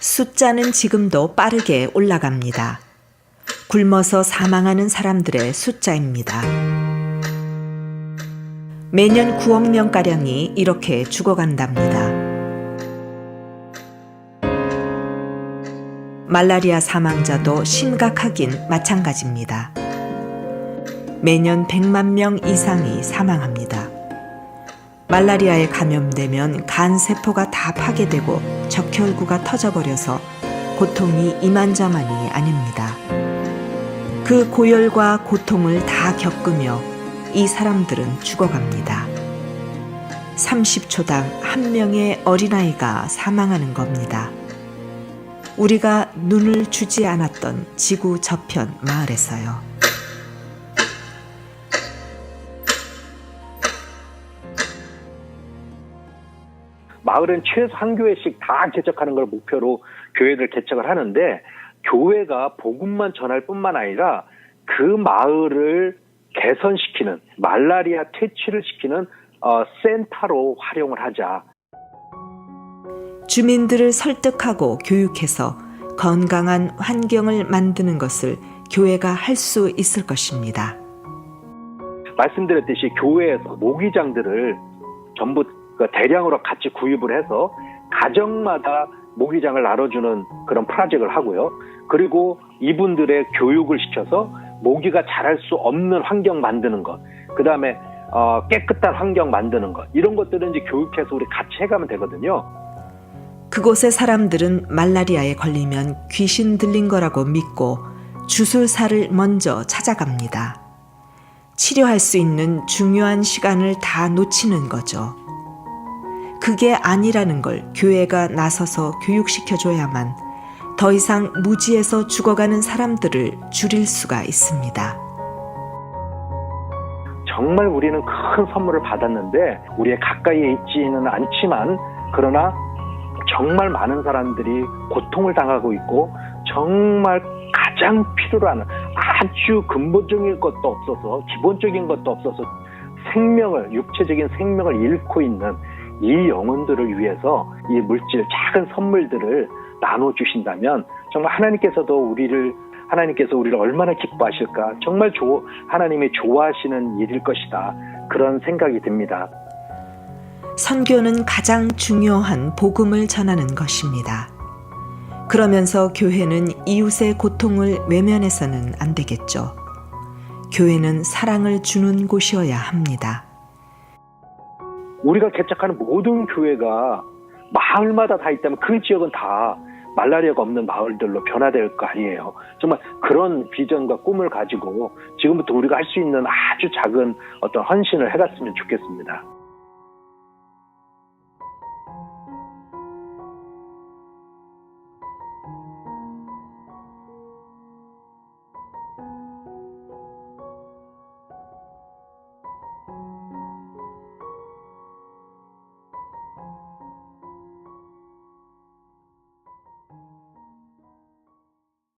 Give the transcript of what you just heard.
숫자는 지금도 빠르게 올라갑니다. 굶어서 사망하는 사람들의 숫자입니다. 매년 9억 명가량이 이렇게 죽어간답니다. 말라리아 사망자도 심각하긴 마찬가지입니다. 매년 100만 명 이상이 사망합니다. 말라리아에 감염되면 간 세포가 다 파괴되고 적혈구가 터져버려서 고통이 이만저만이 아닙니다. 그 고열과 고통을 다 겪으며 이 사람들은 죽어갑니다. 30초당 한 명의 어린아이가 사망하는 겁니다. 우리가 눈을 주지 않았던 지구 저편 마을에서요. 마을은 최소 한 교회씩 다 개척하는 걸 목표로 교회를 개척을 하는데 교회가 복음만 전할 뿐만 아니라 그 마을을 개선시키는 말라리아 퇴치를 시키는 어, 센터로 활용을 하자. 주민들을 설득하고 교육해서 건강한 환경을 만드는 것을 교회가 할 수 있을 것입니다. 말씀드렸듯이 교회에서 모기장들을 전부 그 대량으로 같이 구입을 해서 가정마다 모기장을 나눠주는 그런 프로젝트를 하고요. 그리고 이분들의 교육을 시켜서 모기가 자랄 수 없는 환경 만드는 것, 그 다음에 어, 깨끗한 환경 만드는 것 이런 것들은 이제 교육해서 우리 같이 해가면 되거든요. 그곳의 사람들은 말라리아에 걸리면 귀신 들린 거라고 믿고 주술사를 먼저 찾아갑니다. 치료할 수 있는 중요한 시간을 다 놓치는 거죠. 그게 아니라는 걸 교회가 나서서 교육시켜줘야만 더 이상 무지에서 죽어가는 사람들을 줄일 수가 있습니다. 정말 우리는 큰 선물을 받았는데 우리의 가까이에 있지는 않지만 그러나 정말 많은 사람들이 고통을 당하고 있고 정말 가장 필요로 하는 아주 근본적인 것도 없어서 기본적인 것도 없어서 생명을 육체적인 생명을 잃고 있는 이 영혼들을 위해서 이 물질 작은 선물들을 나눠 주신다면 정말 하나님께서도 우리를 하나님께서 우리를 얼마나 기뻐하실까 정말 조, 하나님이 좋아하시는 일일 것이다 그런 생각이 듭니다. 선교는 가장 중요한 복음을 전하는 것입니다. 그러면서 교회는 이웃의 고통을 외면해서는 안 되겠죠. 교회는 사랑을 주는 곳이어야 합니다. 우리가 개척하는 모든 교회가 마을마다 다 있다면 그 지역은 다 말라리아가 없는 마을들로 변화될 거 아니에요. 정말 그런 비전과 꿈을 가지고 지금부터 우리가 할 수 있는 아주 작은 어떤 헌신을 해갔으면 좋겠습니다.